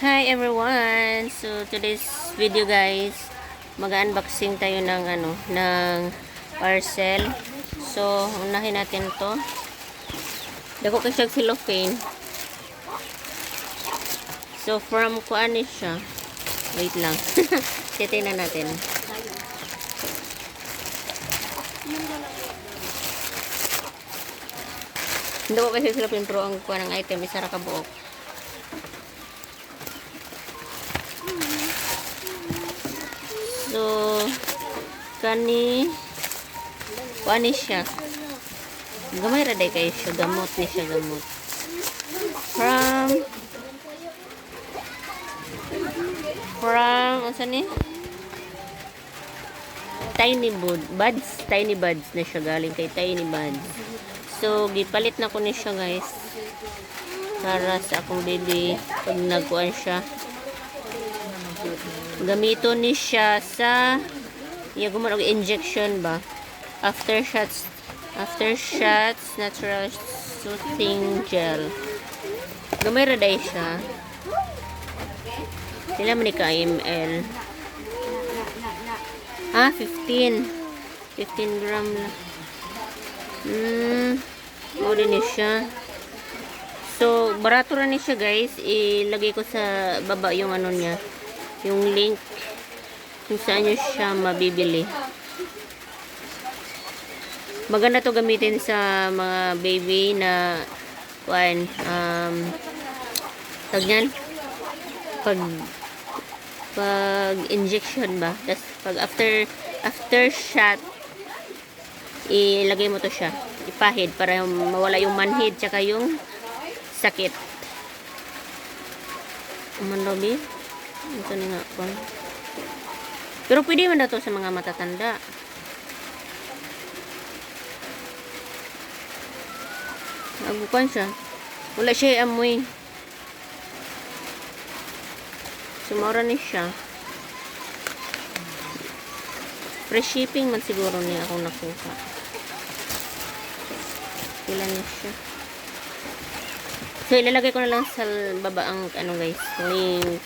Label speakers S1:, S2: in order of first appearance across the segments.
S1: Hi everyone! So today's video guys, mag-unboxing tayo ng ano, ng parcel. So unahin natin 'to. Dako kay siya cellophane. So from kuan siya. Wait lang. Titingnan natin. Hindi ko kasi cellophane pero ang kuan ng item isa ra ka buok. So, kani, kani siya. Gamay ra day kayo siya. Gamot ni siya, gamot. From, from, asa ni? Tiny bud, buds, tiny buds na siya galing kay tiny buds. So, gipalit na ko ni siya guys. Para sa akong baby pag nagkuan siya gamito ni siya sa iya gumawa og injection ba? After shots after shots natural soothing gel. Gamay ra day siya. Sila man ka ml ah 15 15 gram na. Hmm mo din siya. So barato ra ni siya guys. Ilagay ko sa baba yung ano niya yung link kung saan nyo siya mabibili. Maganda to gamitin sa mga baby na kuan um tag niyan? Pag pag injection ba? Tas pag after after shot ilagay mo to siya ipahid para mawala yung manhid tsaka yung sakit. Umanobi ito ni nga po. Pero pwede man daw to sa mga matatanda. Agukan siya. Wala siya amoy. Sumara ni siya. Free shipping man siguro niya akong nakuha. Kila niya siya. So, ilalagay ko na lang sa baba ang ano guys, link.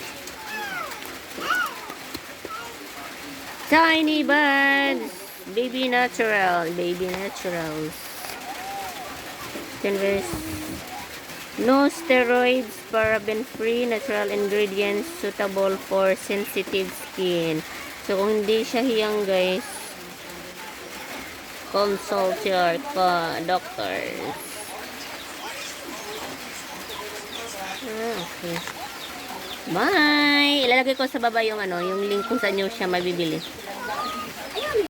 S1: Tiny buds. Baby natural. Baby naturals. Converse. No steroids, paraben free, natural ingredients suitable for sensitive skin. So, kung hindi siya hiyang guys, consult your pa doctors. Ah, okay. Bye! Ilalagay ko sa baba yung ano, yung link kung saan nyo siya mabibili.